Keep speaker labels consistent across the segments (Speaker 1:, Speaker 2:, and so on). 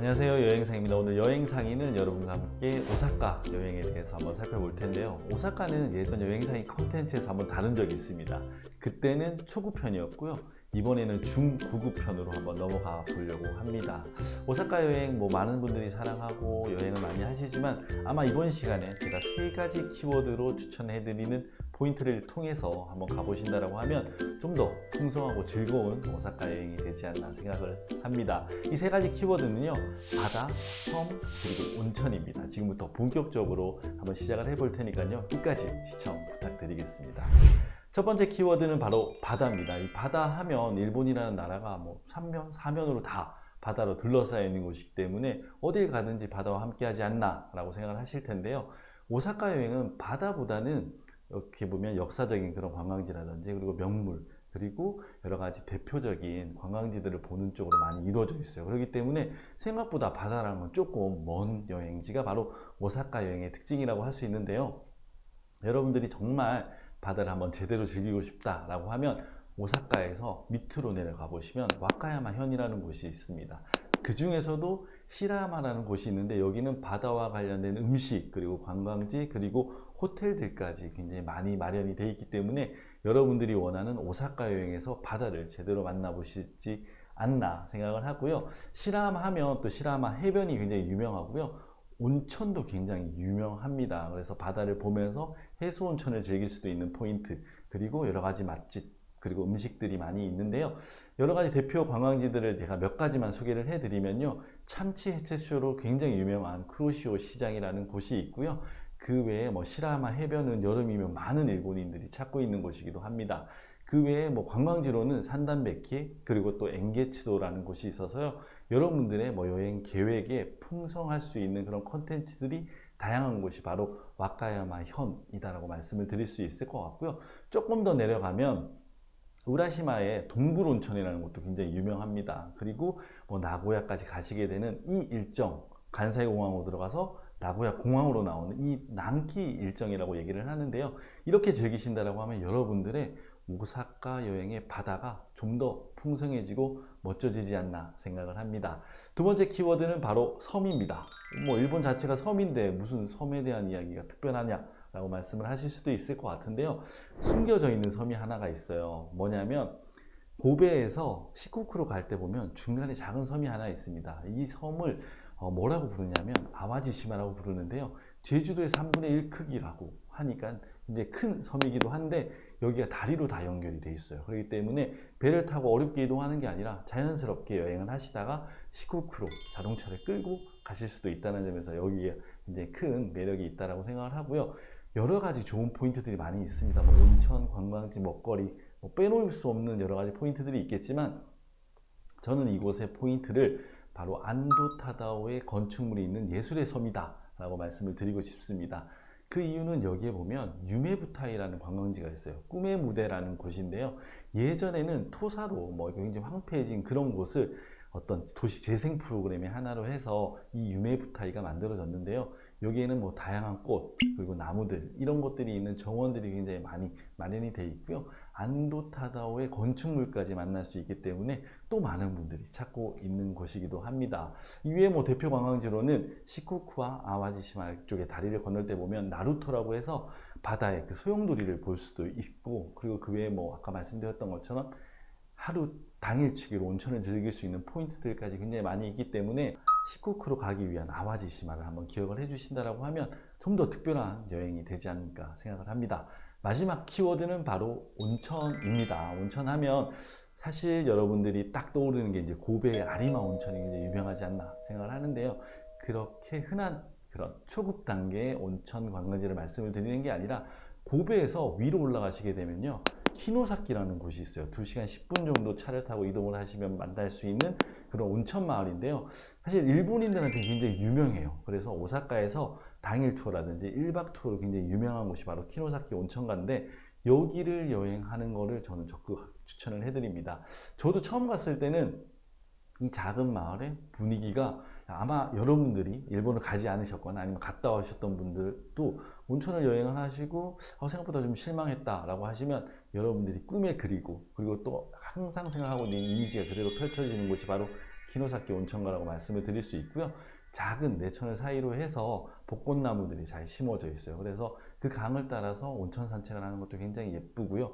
Speaker 1: 안녕하세요. 여행상입니다. 오늘 여행상의는 여러분과 함께 오사카 여행에 대해서 한번 살펴볼 텐데요. 오사카는 예전 여행상의 컨텐츠에서 한번 다룬 적이 있습니다. 그때는 초급편이었고요. 이번에는 중고급편으로 한번 넘어가 보려고 합니다. 오사카 여행 뭐 많은 분들이 사랑하고 여행을 많이 하시지만 아마 이번 시간에 제가 세 가지 키워드로 추천해 드리는 포인트를 통해서 한번 가보신다라고 하면 좀 더 풍성하고 즐거운 오사카 여행이 되지 않나 생각을 합니다. 이 세 가지 키워드는요, 바다, 섬, 그리고 온천입니다. 지금부터 본격적으로 한번 시작을 해볼 테니까요, 끝까지 시청 부탁드리겠습니다. 첫 번째 키워드는 바로 바다입니다. 이 바다 하면 일본이라는 나라가 뭐 3면, 4면으로 다 바다로 둘러싸여 있는 곳이기 때문에 어딜 가든지 바다와 함께 하지 않나 라고 생각을 하실 텐데요. 오사카 여행은 바다보다는 이렇게 보면 역사적인 그런 관광지라든지 그리고 명물 그리고 여러 가지 대표적인 관광지들을 보는 쪽으로 많이 이루어져 있어요. 그렇기 때문에 생각보다 바다랑은 조금 먼 여행지가 바로 오사카 여행의 특징이라고 할 수 있는데요. 여러분들이 정말 바다를 한번 제대로 즐기고 싶다라고 하면 오사카에서 밑으로 내려가 보시면 와카야마 현이라는 곳이 있습니다. 그 중에서도 시라마라는 곳이 있는데 여기는 바다와 관련된 음식 그리고 관광지 그리고 호텔들까지 굉장히 많이 마련이 되어 있기 때문에 여러분들이 원하는 오사카 여행에서 바다를 제대로 만나보시지 않나 생각을 하고요. 시라마 하면 또 시라마 해변이 굉장히 유명하고요. 온천도 굉장히 유명합니다. 그래서 바다를 보면서 해수 온천을 즐길 수도 있는 포인트 그리고 여러 가지 맛집 그리고 음식들이 많이 있는데요. 여러 가지 대표 관광지들을 제가 몇 가지만 소개를 해드리면요. 참치 해체쇼로 굉장히 유명한 크로시오 시장이라는 곳이 있고요. 그 외에 뭐 시라마 해변은 여름이면 많은 일본인들이 찾고 있는 곳이기도 합니다. 그 외에 뭐 관광지로는 산단베키 그리고 또 엥게치도라는 곳이 있어서요. 여러분들의 뭐 여행 계획에 풍성할 수 있는 그런 컨텐츠들이 다양한 곳이 바로 와카야마 현이다라고 말씀을 드릴 수 있을 것 같고요. 조금 더 내려가면 우라시마의 동굴온천이라는 곳도 굉장히 유명합니다. 그리고 뭐 나고야까지 가시게 되는 이 일정 간사이 공항으로 들어가서 나고야 공항으로 나오는 이 남기 일정이라고 얘기를 하는데요. 이렇게 즐기신다라고 하면 여러분들의 오사카 여행의 바다가 좀 더 풍성해지고 멋져지지 않나 생각을 합니다. 두 번째 키워드는 바로 섬입니다. 뭐 일본 자체가 섬인데 무슨 섬에 대한 이야기가 특별하냐? 라고 말씀을 하실 수도 있을 것 같은데요. 숨겨져 있는 섬이 하나가 있어요. 뭐냐면 고베에서 시코쿠로 갈 때 보면 중간에 작은 섬이 하나 있습니다. 이 섬을 어, 뭐라고 부르냐면 아와지시마라고 부르는데요. 제주도의 3분의 1 크기라고 하니까 이제 큰 섬이기도 한데 여기가 다리로 다 연결이 돼 있어요. 그렇기 때문에 배를 타고 어렵게 이동하는 게 아니라 자연스럽게 여행을 하시다가 시코쿠로 자동차를 끌고 가실 수도 있다는 점에서 여기에 이제 큰 매력이 있다라고 생각을 하고요. 여러 가지 좋은 포인트들이 많이 있습니다. 뭐 온천, 관광지, 먹거리, 뭐 빼놓을 수 없는 여러 가지 포인트들이 있겠지만 저는 이곳의 포인트를 바로 안도타다오의 건축물이 있는 예술의 섬이다 라고 말씀을 드리고 싶습니다. 그 이유는 여기에 보면 유메부타이라는 관광지가 있어요. 꿈의 무대라는 곳인데요. 예전에는 토사로 뭐 굉장히 황폐해진 그런 곳을 어떤 도시 재생 프로그램의 하나로 해서 이 유메부타이가 만들어졌는데요. 여기에는 뭐 다양한 꽃 그리고 나무들 이런 것들이 있는 정원들이 굉장히 많이 마련이 돼 있고요. 안도타다오의 건축물까지 만날 수 있기 때문에 또 많은 분들이 찾고 있는 곳이기도 합니다. 이외에 뭐 대표 관광지로는 시쿠쿠와 아와지시마 쪽에 다리를 건널 때 보면 나루토라고 해서 바다의 그 소용돌이를 볼 수도 있고 그리고 그 외에 뭐 아까 말씀드렸던 것처럼 하루 당일치기로 온천을 즐길 수 있는 포인트들까지 굉장히 많이 있기 때문에 시쿠쿠로 가기 위한 아와지 시마를 한번 기억을 해주신다라고 하면 좀 더 특별한 여행이 되지 않을까 생각을 합니다. 마지막 키워드는 바로 온천입니다. 온천하면 사실 여러분들이 딱 떠오르는 게 이제 고베의 아리마 온천이 굉장히 유명하지 않나 생각을 하는데요. 그렇게 흔한 그런 초급 단계의 온천 관광지를 말씀을 드리는 게 아니라 고베에서 위로 올라가시게 되면요. 키노사키라는 곳이 있어요. 2시간 10분 정도 차를 타고 이동을 하시면 만날 수 있는 그런 온천 마을인데요. 사실 일본인들한테 굉장히 유명해요. 그래서 오사카에서 당일 투어라든지 1박 투어로 굉장히 유명한 곳이 바로 키노사키 온천가인데 여기를 여행하는 거를 저는 적극 추천을 해드립니다. 저도 처음 갔을 때는 이 작은 마을의 분위기가 아마 여러분들이 일본을 가지 않으셨거나 아니면 갔다 오셨던 분들도 온천을 여행을 하시고 어, 생각보다 좀 실망했다라고 하시면 여러분들이 꿈에 그리고 그리고 또 항상 생각하고 있는 이미지가 그대로 펼쳐지는 곳이 바로 키노사키 온천가라고 말씀을 드릴 수 있고요. 작은 내천을 사이로 해서 벚꽃나무들이 잘 심어져 있어요. 그래서 그 강을 따라서 온천 산책을 하는 것도 굉장히 예쁘고요.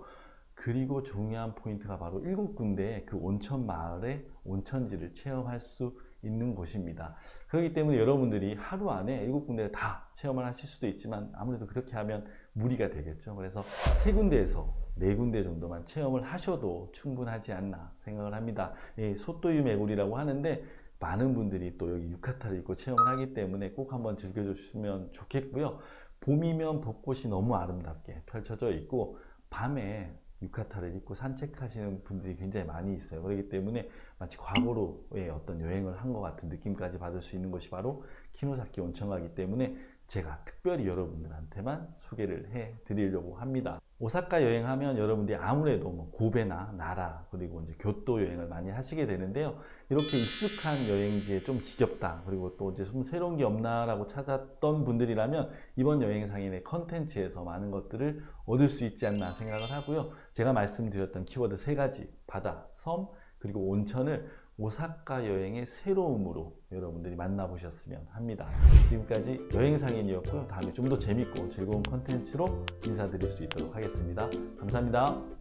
Speaker 1: 그리고 중요한 포인트가 바로 일곱 군데의 그 온천 마을의 온천지를 체험할 수 있는 곳입니다. 그렇기 때문에 여러분들이 하루 안에 일곱 군데를 다 체험을 하실 수도 있지만 아무래도 그렇게 하면 무리가 되겠죠. 그래서 세 군데에서 네 군데 정도만 체험을 하셔도 충분하지 않나 생각을 합니다. 예, 소또유 메구리라고 하는데 많은 분들이 또 여기 유카타를 입고 체험을 하기 때문에 꼭 한번 즐겨주시면 좋겠고요. 봄이면 벚꽃이 너무 아름답게 펼쳐져 있고 밤에 유카타를 입고 산책하시는 분들이 굉장히 많이 있어요. 그렇기 때문에 마치 과거로의 어떤 여행을 한 것 같은 느낌까지 받을 수 있는 곳이 바로 키노사키 온천가기 때문에 제가 특별히 여러분들한테만 소개를 해 드리려고 합니다. 오사카 여행하면 여러분들이 아무래도 뭐 고베나 나라 그리고 이제 교토 여행을 많이 하시게 되는데요. 이렇게 익숙한 여행지에 좀 지겹다 그리고 또 이제 좀 새로운 게 없나라고 찾았던 분들이라면 이번 여행상인의 컨텐츠에서 많은 것들을 얻을 수 있지 않나 생각을 하고요. 제가 말씀드렸던 키워드 세 가지 바다, 섬 그리고 온천을 오사카 여행의 새로움으로 여러분들이 만나보셨으면 합니다. 지금까지 여행상인이었고요. 다음에 좀 더 재밌고 즐거운 컨텐츠로 인사드릴 수 있도록 하겠습니다. 감사합니다.